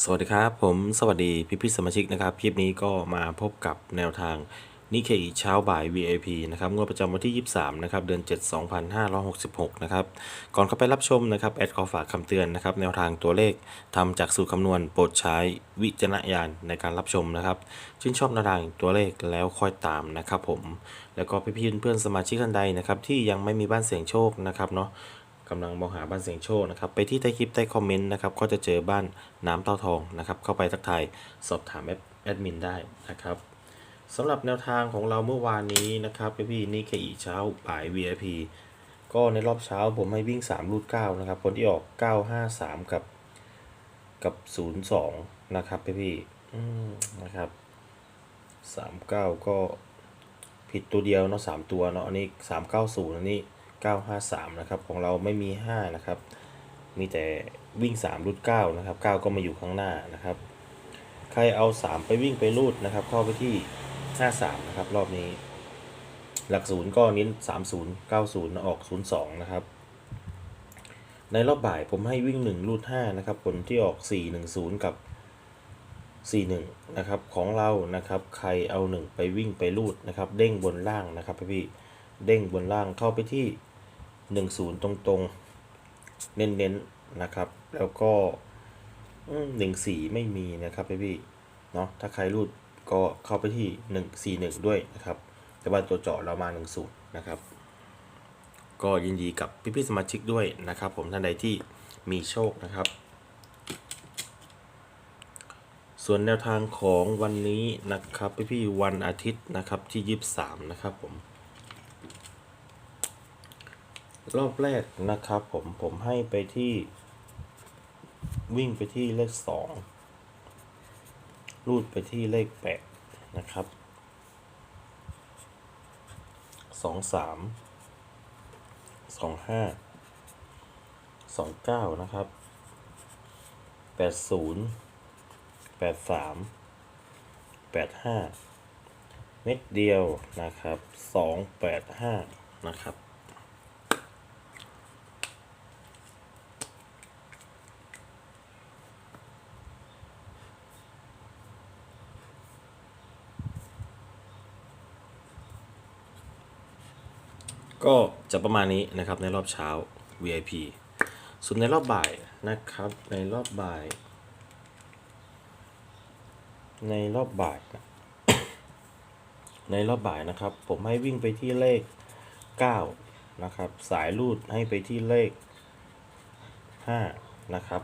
สวัสดีครับ ผมสวัสดีพี่พี่สมาชิกนะครับคลิปนี้ก็มาพบกับแนวทางนิเคอีเช้าบ่าย VIP นะครับงวดประจำวันที่ 23 นะครับ เดือน 7 2566 นะครับ ก่อนเข้าไปรับชมนะครับ แอดขอฝากคำเตือนนะครับ แนวทางตัวเลขทำจากสูตรคำนวณโปรดใช้วิจารณญาณในการรับชมนะครับ ชื่นชอบแนวทางตัวเลขแล้วค่อยตามนะครับผม แล้วก็พี่ๆเพื่อนๆสมาชิกท่านใดนะครับที่ยังไม่มีบ้านเสี่ยงโชคนะครับเนาะ กำลังมองหาบ้านเสียงโชคนะครับไปที่ใต้คลิปใต้คอมเมนต์นะครับก็จะเจอบ้านน้ำเต้าทองนะครับเข้าไปทักทายสอบถามแอดแอดมินได้นะครับสำหรับแนวทางของเราเมื่อวานนี้นะครับพี่พี่นี่แค่อีเช้าบ่าย VIP ก็ในรอบเช้าผมให้วิ่ง 3 รูด9นะครับคนที่ออก 953 กับกับ 02 นะครับพี่พี่นะครับ 39 ก็ผิดตัวเดียวเนาะ3ตัวเนาะอันนี้ 390อันนี้ 953 นะครับ ของเราไม่มี 5 นะครับ มีแต่วิ่ง 3 รูด9นะครับ 9 ก็มาอยู่ข้างหน้านะครับ ใครเอา 3 ไปวิ่งไปรูดนะครับ เข้าไปที่ 53 นะครับ รอบนี้ หลักศูนย์ก็เน้น 30 90 ออก 02 นะครับ ในรอบบ่ายผมให้วิ่ง 1 รูด 5 นะครับ ผลที่ออก 410 กับ41นะครับของเรานะครับใครเอา 1 ไปวิ่งไปรูดนะครับ เด้งบนล่างนะครับพี่เด้งบนล่างเข้าไปที่ 10 ตรงๆ เน้นๆนะครับ แล้วก็หนึ่งสี่ไม่มีนะครับพี่ๆเนาะถ้าใครรูดก็เข้าไปที่หนึ่งสี่หนึ่งด้วยนะครับ แต่ว่าตัวเจาะเรามาหนึ่งศูนย์นะครับ ก็ยินดีกับพี่ๆสมาชิกด้วยนะครับ ผมท่านใดที่มีโชคนะครับ ส่วนแนวทางของวันนี้นะครับพี่ๆวันอาทิตย์นะครับที่ยี่สามนะครับผม รอบแรกนะครับ ผมผมให้ไปที่วิ่งไปที่เลขสองรูดไปที่เลขแปดนะครับสองสามสองห้าสองเก้านะครับแปดศูนย์แปดสามแปดห้าเม็ดเดียวนะครับสองแปดห้านะครับ ก็จะประมาณนี้นะครับในรอบเช้า VIP ส่วนในรอบบ่ายนะครับ ในรอบบ่าย ในรอบบ่ายนะในรอบบ่ายนะครับ ผมให้วิ่งไปที่เลข 9 นะครับ สายรูดให้ไปที่เลข 5 นะครับ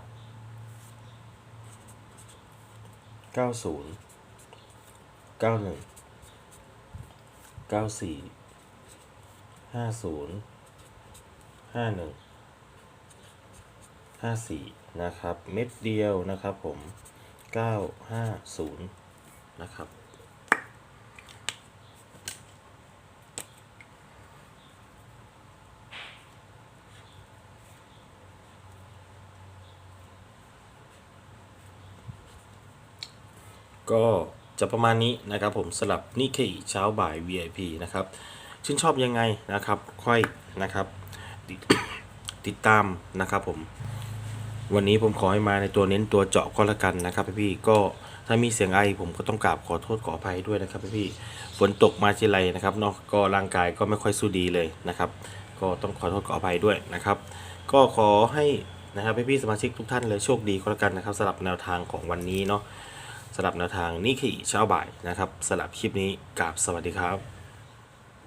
90 91 94 ห้าศูนย์ห้าหนึ่งห้าสี่นะครับ เม็ดเดียวนะครับผมเก้าห้าศูนย์นะครับก็จะประมาณนี้นะครับผมสลับนี่คือเช้าบ่าย VIP นะครับ ชื่นชอบยังไงนะครับค่อยนะครับติดติดตามนะครับผม วันนี้ผมขอให้มาในตัวเน้นตัวเจาะก็แล้วกันนะครับพี่ๆก็ถ้ามีเสียงไอผมก็ต้องกราบขอโทษขออภัยด้วยนะครับพี่ๆฝนตกมาทีไรนะครับเนาะก็ร่างกายก็ไม่ค่อยสู้ดีเลยนะครับ ก็ต้องขอโทษขออภัยด้วยนะครับ ก็ขอให้นะครับพี่สมาชิกทุกท่านเลยโชคดีก็แล้วกันนะครับสำหรับแนวทางของวันนี้เนาะสำหรับแนวทางนี่คือเช้าบ่ายนะครับสำหรับคลิปนี้กราบสวัสดีครับ